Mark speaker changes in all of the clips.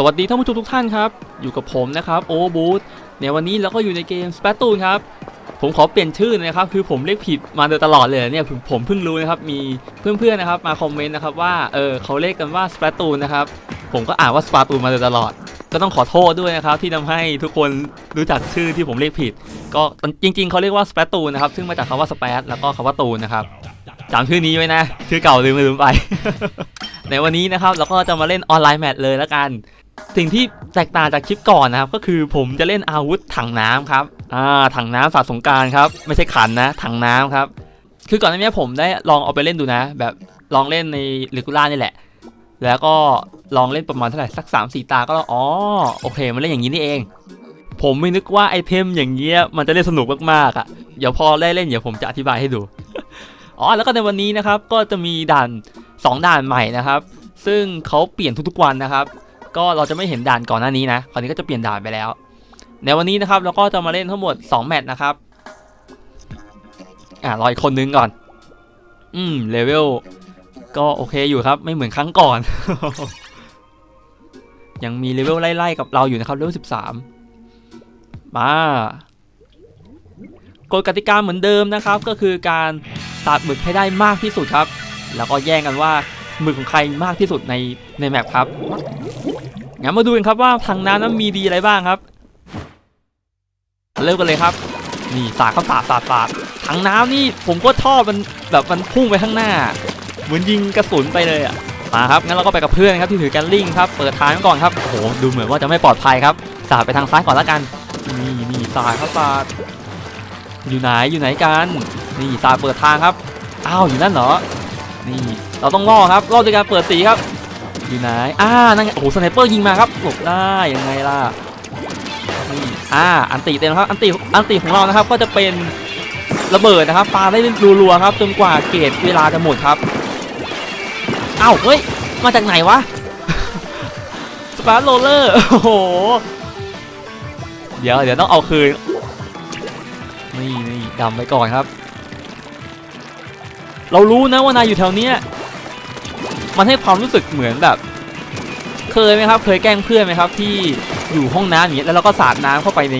Speaker 1: สวัสดีท่านผู้ชมทุกท่านครับ อยู่กับผมนะครับโอบูธในวันนี้เราก็อยู่ในเกม s p a t o o n ครับ ผมขอเปลี่ยนชื่อนะครับ คือผมเรียกผิดมาโดยตลอดเลยเนี่ยผมเพิ่งรู้นะครับ มีเพื่อนๆนะครับมาคอมเมนต์นะครับว่าเออเขาเรียกกันว่า s p a t o o n นะครับ ผมก็อ่านว่า s p a t o o n มาโดยตลอด ก็ต้องขอโทษด้วยนะครับ ที่ทำให้ทุกคนรู้จักชื่อที่ผมเรียกผิด ก็จริง ๆเขาเรียกว่า s p a t o o n นะครับซึ่งมาจากคำว่า spat แล้วก็คำว่าตูนนะครับจำชื่อนี้ไว้นะชื่อเก่าลืมลืมไป ในวันนี้นะครับเราก็จะมาเล่นออนไลน์แมตช์เลยแล้วกัน สิ่งที่แตกต่างจากคลิปก่อนนะครับก็คือผมจะเล่นอาวุธถังน้ำครับอ่าถังน้ำสาสงการครับไม่ใช่ขันนะ ถังน้ำครับ คือก่อนหน้านี้ผมได้ลองเอาไปเล่นดูนะ แบบลองเล่นในลิกูล่านี่แหละ แล้วก็ลองเล่นประมาณเท่าไหร่สัก3ามสี่ตาก็แล้วอ๋อโอเค มันเล่นอย่างนี้นี่เอง ผมไม่นึกว่าไอเทมอย่างเงี้ยมันจะเล่นสนุกมากๆอะเดี๋ยวพอได้เล่นเดี๋ยวผมจะอธิบายให้ดูอ๋อแล้วก็ในวันนี้นะครับก็จะมีด่านสองด่านใหม่นะครับ ซึ่งเขาเปลี่ยนทุกๆวันนะครับ ก็เราจะไม่เห็นด่านก่อนหน้านี้นะคราวนี้ก็จะเปลี่ยนด่านไปแล้ว ในวันนี้นะครับเราก็จะมาเล่นทั้งหมด 2 แมตช์นะครับ อ่ารออีกคนนึงก่อน อืมเลเวลก็โอเคอยู่ครับ ไม่เหมือนครั้งก่อน ยังมีเลเวลไล่ๆกับเราอยู่นะครับเลเวล13มมากฎกติกาเหมือนเดิมนะครับ ก็คือการตัดหมึกให้ได้มากที่สุดครับ แล้วก็แย่งกันว่า มึกของใครมากที่สุดในในแมปครับงั้นมาดูกันครับว่าทางน้ำนั้นมีดีอะไรบ้างครับเริ่มกันเลยครับ นี่สาดเข้าสาดสาดสาดทางน้ำนี่ผมก็ชอบมันแบบมันพุ่งไปข้างหน้า เหมือนยิงกระสุนไปเลยอะมาครับงั้นเราก็ไปกับเพื่อนครับที่ถือแกันลิงครับเปิดทางไว้ก่อนครับโอ้โหดูเหมือนว่าจะไม่ปลอดภัยครับสาดไปทางซ้ายก่อนล้วกันนี่นี่สาดครับสาดอยู่ไหนอยู่ไหนกัน นี่สาดเปิดทางครับอ้าวอยู่นั่นเหรอนี่ เราต้องล่อครับล่อด้วยการเปิดสีครับอยู่ไหนอ่านั่นไงโอ้โหสไนเปอร์ยิงมาครับหลบได้ยังไงล่ะนี่อ่าอันติเต็มครับอันติอันติของเรานะครับก็จะเป็นระเบิดนะครับปาได้รัวๆครับจนกว่าเกรดเวลาจะหมดครับเอ้าเฮ้ยมาจากไหนวะสปาร์โรลเลอร์โอ้โหเดี๋ยวเดี๋ยวต้องเอาคืนนี่นี่ดำไปก่อนครับ เรารู้นะว่านายอยู่แถวเนี้ย มันให้ความรู้สึกเหมือนแบบ เคยไหมครับ เคยแกล้งเพื่อนไหมครับ ที่อยู่ห้องน้ำอย่างเงี้ยแล้วเราก็สาดน้ำเข้าไปใน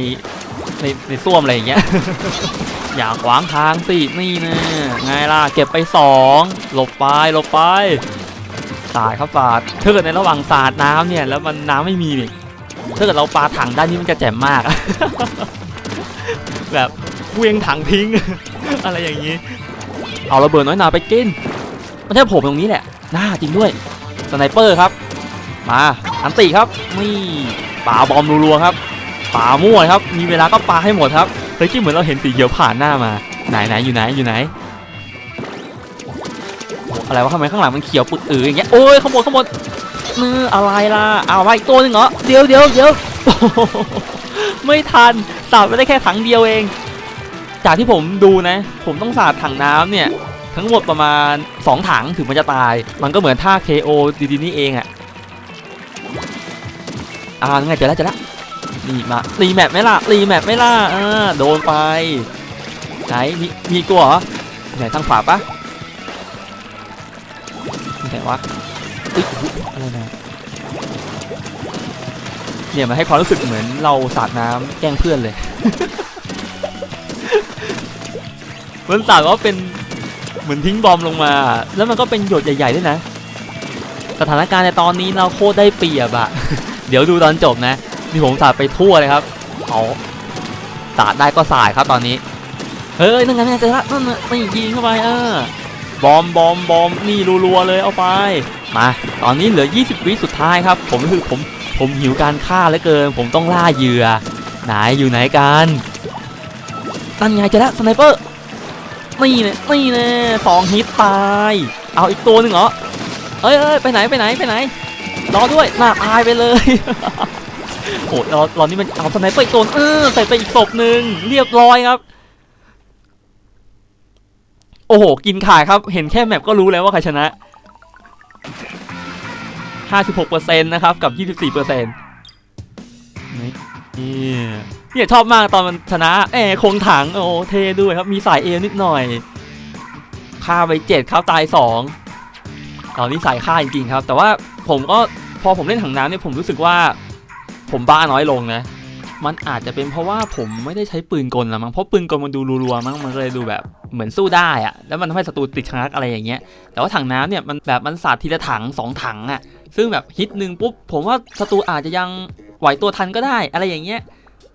Speaker 1: ในในส้วมอะไรอย่างเงี้ย อย่าขวางทางสินี่นะไงล่ะเก็บไปสองหลบไปหลบไปสาดครับสาดถ้าเกิดในระหว่างสาดน้ำเนี่ย แล้วมันน้ำไม่มีเนี่ยถ้าเกิดเราปาถังด้านนี้มันจะแจ่มมาก แบบเวียงถังทิ้ง อะไรอย่างนี้ เอาระเบิดน้อยหนาไปกินไม่ใช่ผมตรงนี้แหละ หน้าจริงด้วยสไนเปอร์ครับ มาอันติครับนี่ป่าบอมรัวๆครับป่ามั่วครับ มีเวลาก็ปาให้หมดครับเฮ้ยคิดเหมือนเราเห็นสีเขียวผ่านหน้ามาไหนไหนอยู่ไหนอยู่ไหนอะไรวะทำไมข้างหลังมันเขียวปุดอืออย่างเงี้ยโอ้ยขางบวนขางบวนเนื้ออะไรล่ะเอาไว้อีกตัวหนึงเหรอเดี๋ยวเดี๋ยวเดี๋ยวไม่ทันสาดไปได้แค่ถังเดียวเอง จากที่ผมดูนะ ผมต้องสาดถังน้ำเนี่ย ทั้งหมดประมาณ 2 ถังถึงมันจะตาย มันก็เหมือนท่า KO ดีๆนี่เองอะอ่าไงเจอแล้วเจอแล้วนี่มารีแมปไหมล่ะรีแมปไหมล่ะอ่าโดนไป ไหนมีมีกลัวเหรอไหนทางขวาปะไหนวะอุ๊ยอุ๊ยอะไรนะเนี่ยมันให้ความรู้สึกเหมือนเราสาดน้ำแกล้งเพื่อนเลยมันสาดว่าเป็น เหมือนทิ้งบอมลงมา แล้วมันก็เป็นหยดใหญ่ๆด้วยนะ สถานการณ์ในตอนนี้เราโคตรได้เปรียบอะเดี๋ยวดูตอนจบนะนี่ผมสาดไปทั่วเลยครับเอาสาดได้ก็สายครับตอนนี้ เฮ้ยนั่นไงนั่นไงเจอละนั่นน่ะนี่ยิงเข้าไปเออบอมบอมบอมนี่รัวๆเลยเอาไป มา ตอนนี้เหลือ 20 วิสุดท้ายครับ ผมรู้สึกผมผมหิวการฆ่าเหลือเกิน ผมต้องล่าเหยื่อไหนอยู่ไหนกันนั่นไงเจอละสไนเปอร์ นี่เนี่ยนี่เนี่ยสองฮิตตาย เอาอีกตัวหนึ่งเหรอ เอ้ยเอ้ยไปไหนไปไหนไปไหน รอด้วยหน้าตายไปเลย โอ้ยรอรอนี่มันเอาสไนเปอร์อีกตัวเออใส่ไปอีกศพหนึ่งเรียบร้อยครับ โอ้โห กินขายครับ เห็นแค่แมปก็รู้แล้วว่าใครชนะ 56%นะครับ กับ 24%นี่ เนี่ยชอบมากตอนมันชนะแอร์คงถังโอ้เท่ด้วยครับมีสายเอนิดหน่อยฆ่าไปเจ็ดครับตายสองตอนนี้สายฆ่าจริงๆครับ แต่ว่าผมก็พอผมเล่นถังน้ำเนี่ยผมรู้สึกว่า ผมบ้าน้อยลงนะ มันอาจจะเป็นเพราะว่าผมไม่ได้ใช้ปืนกลละมั้งเพราะปืนกลมันดูรัวๆมั้งมันเลยดูแบบเหมือนสู้ได้อะแล้วมันทำให้ศัตรูติดชะงักอะไรอย่างเงี้ยแต่ว่าถังน้ำเนี่ยมันแบบมันสาดทีละถังสองถังอะซึ่งแบบฮิตหนึ่งปุ๊บผมว่าศัตรูอาจจะยังไหวตัวทันก็ได้ อะไรอย่างเงี้ย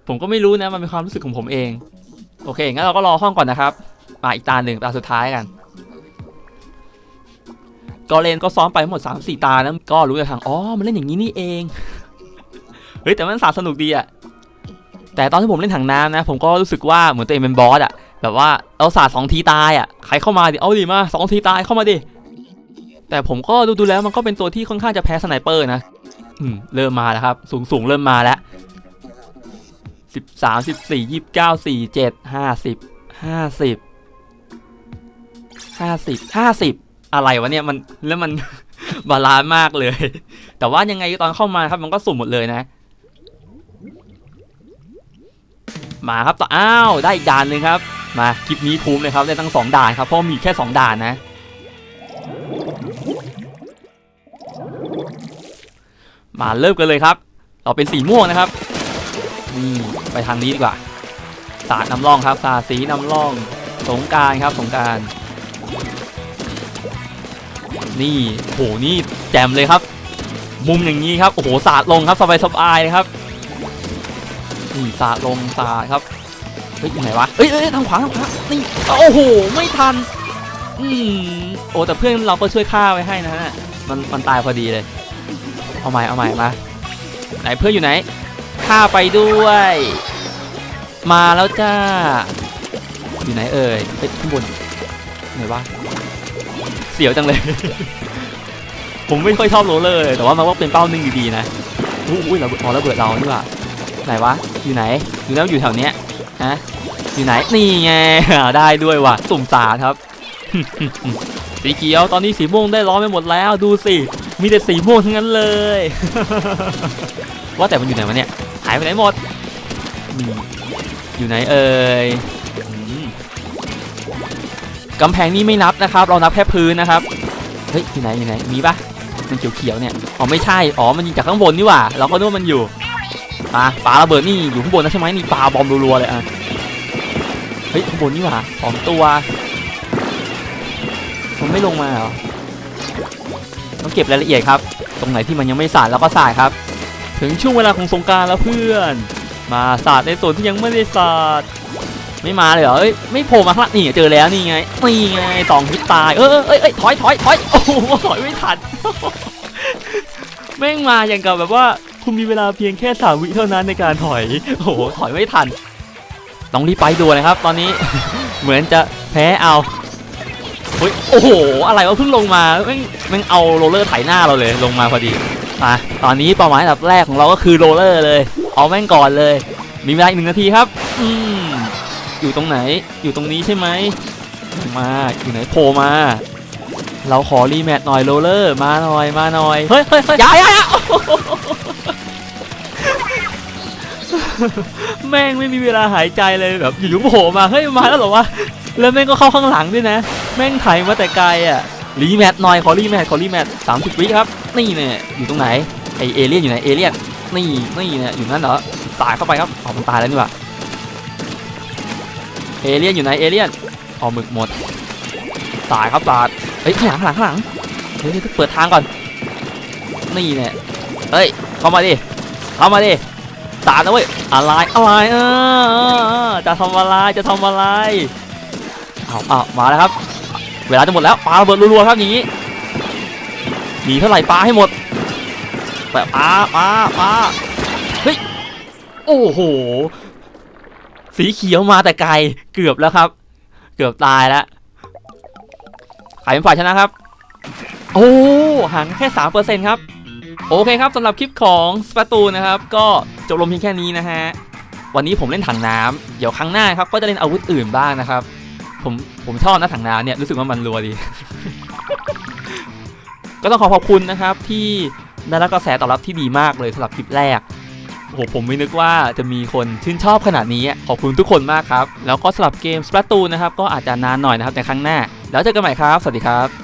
Speaker 1: ผมก็ไม่รู้นะมันเป็นความรู้สึกของผมเอง โอเคงั้นเราก็รอห้องก่อนนะครับมาอีกตาหนึ่งตาสุดท้ายกันก็เลนก็ซ้อมไปหมด3 4ตานะก็รู้เลยทางอ๋อมันเล่นอย่างนี้นี่เองเฮ้ยแต่มันสาสนุกดีอะแต่ตอนที่ผมเล่นถังน้ำนะ ผมก็รู้สึกว่าเหมือนตัวเองเป็นบอสอะแบบว่าเอาสาสองทีตายอะใครเข้ามาดิเอาดิมาสองทีตายเข้ามาดิแต่ผมก็ดูดูแล้วมันก็เป็นตัวที่ค่อนข้างจะแพ้สไนเปอร์นะอืมเริ่มมาแล้วครับสูงสูงเริ่มมาแล้ว สิบสามสิบสี่ยี่สิบเก้าสี่เจ็ดห้าสิบห้าสิบห้าสิบห้าสิบอะไรวะเนี่ยมันแล้วมัน บาลานมากเลย แต่ว่ายังไงตอนเข้ามาครับมันก็สุ่มหมดเลยนะ มาครับต่ออ้าวได้อีกด่านหนึ่งครับ มาคลิปนี้คุ้มเลยครับได้ตั้งสองด่านครับเพราะมีแค่สองด่านนะมาเริ่มกันเลยครับ เราเป็นสีม่วงนะครับ นี่ไปทางนี้ดีกว่าสาดน้ำร่องครับสาดสีน้ำร่องสงการครับสงการนี่โหนี่แจ่มเลยครับ มุมอย่างนี้ครับโอ้โหสาดลงครับสบายสบายเลยครับนี่สาดลงสาดครับเฮ้ยไหนวะเอ้ยเอ้ยทางขวาทางขวานี่โอ้โหไม่ทันอืมโอ้แต่เพื่อนเราก็ช่วยฆ่าไว้ให้นะฮะมันมันตายพอดีเลย เอาใหม่เอาใหม่มาไหนเพื่อนอยู่ไหน ฆ่าไปด้วย มาแล้วจ้า อยู่ไหนเอ่ยไปข้างบนไหนวะเสียวจังเลย ผมไม่ค่อยชอบโรเลย แต่ว่ามันก็เป็นเป้าหนึ่งอยู่ดีนะอุ้ยอุ้ยเราอ๋อระเบิดเรานี่ว่าไหนวะ อยู่ไหน อยู่แล้วอยู่แถวเนี้ยฮะอยู่ไหน นี่ไงได้ด้วยว่ะ สุ่มสาครับ สีเขียว ตอนนี้สีม่วงได้ล้อมไปหมดแล้ว ดูสิ มีแต่สีม่วงทั้งนั้นเลย ว่าแต่มันอยู่ไหนวะเนี่ย หายไปไหนหมด อยู่ไหนเอ่ยกำแพงนี่ไม่นับนะครับ เรานับแค่พื้นนะครับ เฮ้ยอยู่ไหนอยู่ไหน มีปะมันเขียวๆเนี่ย อ๋อไม่ใช่ อ๋อ มันยิงจากข้างบนนี่หว่า เราก็นึกว่ามันอยู่ปาปาระเบิดนี่อยู่ข้างบนนะใช่ไหมนี่ปาบอมรัวๆเลยอะ เฮ้ยข้างบนนี่หว่าสองตัว มันไม่ลงมาเหรอ ต้องเก็บรายละเอียดครับ ตรงไหนที่มันยังไม่สาดเราก็สาดครับ ถึงช่วงเวลาของสงการแล้วเพื่อน มาสาดในส่วนที่ยังไม่ได้สาดไม่มาเลยเหรอเอ้ยไม่โผล่มาข้างหลังนี่เจอแล้วนี่ไงนี่ไงสองฮิตตายเออเออเอ้ยเอ้ยถอยถอยถอยโอ้โหถอยไม่ทันแม่งมาอย่างกับแบบว่าคุณมีเวลาเพียงแค่สามวิเท่านั้นในการถอยโอ้โหถอยไม่ทัน ต้องรีบไปด่วนเลยครับ ตอนนี้เหมือนจะแพ้เอาเฮ้ยโอ้โห อะไรวะเพิ่งลงมาแม่งแม่งเอาโรลเลอร์ไถหน้าเราเลยลงมาพอดี่ะตอนนี้เป้าหมายอันดับแรกของเราก็คือโรลเลอร์เลย เอาแม่งก่อนเลย มีเวลาอีกหนึ่งนาทีครับ อืมอยู่ตรงไหน อยู่ตรงนี้ใช่ไหม มา อยู่ไหนโผล่มา เราขอรีแมทหน่อยโรลเลอร์ มาหน่อย มาหน่อย เฮ้ยเฮ้ยเฮ้ยอย่าอย่าอย่าแม่งไม่มีเวลาหายใจเลยแบบอยู่ๆโผล่มา เฮ้ย มาแล้วเหรอวะ แล้วแม่งก็เข้าข้างหลังด้วยนะ แม่งไถมาแต่ไกลอะ รีแมทหน่อยขอรีแมทขอรีแมทสามสิบวิครับ นี่เนี่ยอยู่ตรงไหนไอเอเลี่ยนอยู่ไหนเอเลี่ยนนี่นี่เนี่ยอยู่นั่นเหรอตายเข้าไปครับอ๋อมันตายแล้วนี่ว่าเอเลี่ยนอยู่ไหนเอเลี่ยนอ๋อหมึกหมดตายครับตายเฮ้ยข้างหลังข้างหลังข้างหลังเฮ้ยเดี๋ยวเปิดทางก่อนนี่เนี่ยเฮ้ยเข้ามาดิเข้ามาดิตามนะเว้ยอะไรอะไรออเออเออจะทำอะไรจะทำอะไรเอาเอามาแล้วครับ เวลาจะหมดแล้วปาระเบิดรัวๆครับอย่างนี้มีเท่าไหร่ปาให้หมดแบบปาปาปาเฮ้ยโอ้โห สีเขียวมาแต่ไกลเกือบแล้วครับ เกือบตายแล้วใครเป็นฝ่ายชนะครับ โอ้ห่างแค่สามเปอร์เซ็นต์ครับ โอเคครับสำหรับคลิปของสปาตูนะครับ ก็จบลงเพียงแค่นี้นะฮะ วันนี้ผมเล่นถังน้ำเดี๋ยวครั้งหน้าครับก็จะเล่นอาวุธอื่นบ้างนะครับ ผมผมชอบนะถังน้ำเนี่ยรู้สึกว่ามันรัวดี ก็ต้องขอขอบคุณนะครับที่ได้รับกระแสตอบรับที่ดีมากเลยสำหรับคลิปแรกโอ้โหผมไม่นึกว่าจะมีคนชื่นชอบขนาดนี้ขอบคุณทุกคนมากครับ แล้วก็สำหรับเกม Splatoon นะครับ ก็อาจจะนานหน่อยนะครับในครั้งหน้า แล้วเจอกันใหม่ครับ สวัสดีครับ